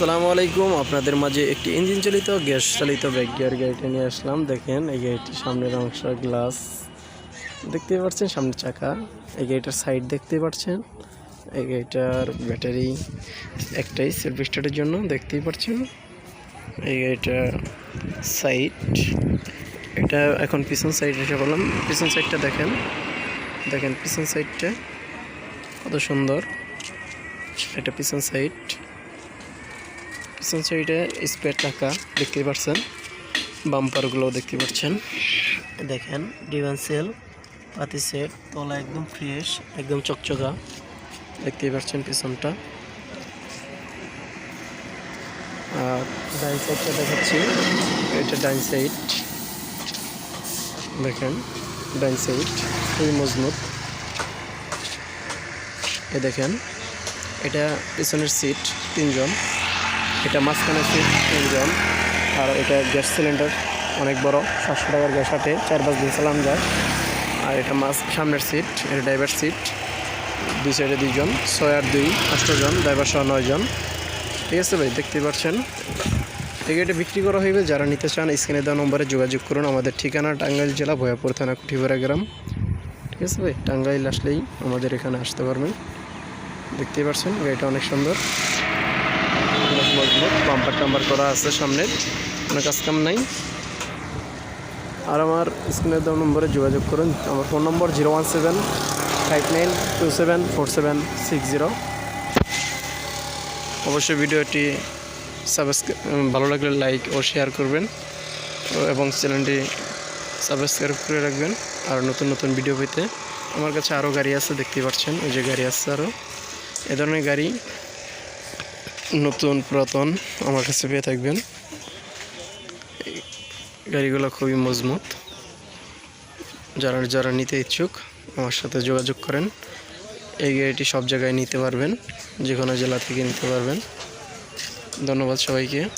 আসসালামু আলাইকুম। আপনাদের মাঝে একটি ইঞ্জিন চালিত গ্যাস চালিত ব্যাক গিয়ার গাড়িটা নিয়ে আসলাম। দেখেন, এই গাড়িটির সামনের অংশ গ্লাস দেখতে পাচ্ছেন সামনের চাকা। এই গাড়িটার সাইড দেখতে পাচ্ছেন। এই গাড়িটার ব্যাটারি একটাই সেলফ স্টার্টের জন্য দেখতেই পাচ্ছেন। এই গাড়িটার সাইড, এটা এখন পিছন সাইড এসে বললাম। পিছন সাইডটা দেখেন। দেখেন, পিছন সাইডটা কত সুন্দর। এটা পিছন সাইড। পিছন সাইডে স্পেয়ার টাকা দেখতে পাচ্ছেন বাম্পারগুলো দেখতে পাচ্ছেন দেখেন ডিভান্সেল পাতি সেট, তলা একদম ফ্রেশ, একদম চকচকা। দেখতে পাচ্ছেন পিছনটা। আর ডাইন সাইডটা দেখাচ্ছি। এটা ডাইন সাইড। দেখেন, ডাইন সাইড খুবই মজবুত। এ দেখেন, এটা পিছনের সিট তিনজন। এটা মাঝখানে সিট তিনজন। আর এটা গ্যাস সিলিন্ডার, অনেক বড়, সাতশো টাকার গ্যাস আটে চার পাঁচ দিন চালান যায়। আর এটা মাছ সামনের সিট এটা ড্রাইভার সিট দুই সাইডে দুইজন, ছয় আর দুই আষ্টজন ড্রাইভার সহ নয়জন ঠিক আছে ভাই দেখতে পাচ্ছেন গাড়িটা বিক্রি করা হইবে, যারা নিতে চান, স্ক্রিনে দেওয়া নম্বরে যোগাযোগ করুন। আমাদের ঠিকানা টাঙ্গাইল জেলা, ভয়াপুর থানা, কুঠিপাড়া গ্রাম। ঠিক আছে ভাই, টাঙ্গাইল আসলেই আমাদের এখানে আসতে পারবেন। দেখতেই পাচ্ছেন গাড়িটা অনেক সুন্দর। বাম্পার টাম্পার করা আছে সামনে। কোনো কাজ কাম নাই। আর আমার স্ক্রিনে দেওয়া নম্বরে যোগাযোগ করুন। আমার ফোন নম্বর zero one seven five nine two seven four seven six zero অবশ্যই ভিডিওটি সাবস্ক্রাইব ভালো লাগলে লাইক ও শেয়ার করবেন। এবং চ্যানেলটি সাবস্ক্রাইব করে রাখবেন। আর নতুন নতুন ভিডিও পেতে। আমার কাছে আরও গাড়ি আছে, দেখতেই পাচ্ছেন। ওই যে গাড়ি আছে আরও এ ধরনের গাড়ি নতুন পুরাতন, আমার কাছে পেয়ে থাকবেন। গাড়িগুলো খুবই মজবুত। যারা যারা নিতে ইচ্ছুক, আমার সাথে যোগাযোগ করেন। এই গাড়িটি সব জায়গায় নিতে পারবেন যে কোনো জেলা থেকে নিতে পারবেন। ধন্যবাদ সবাইকে।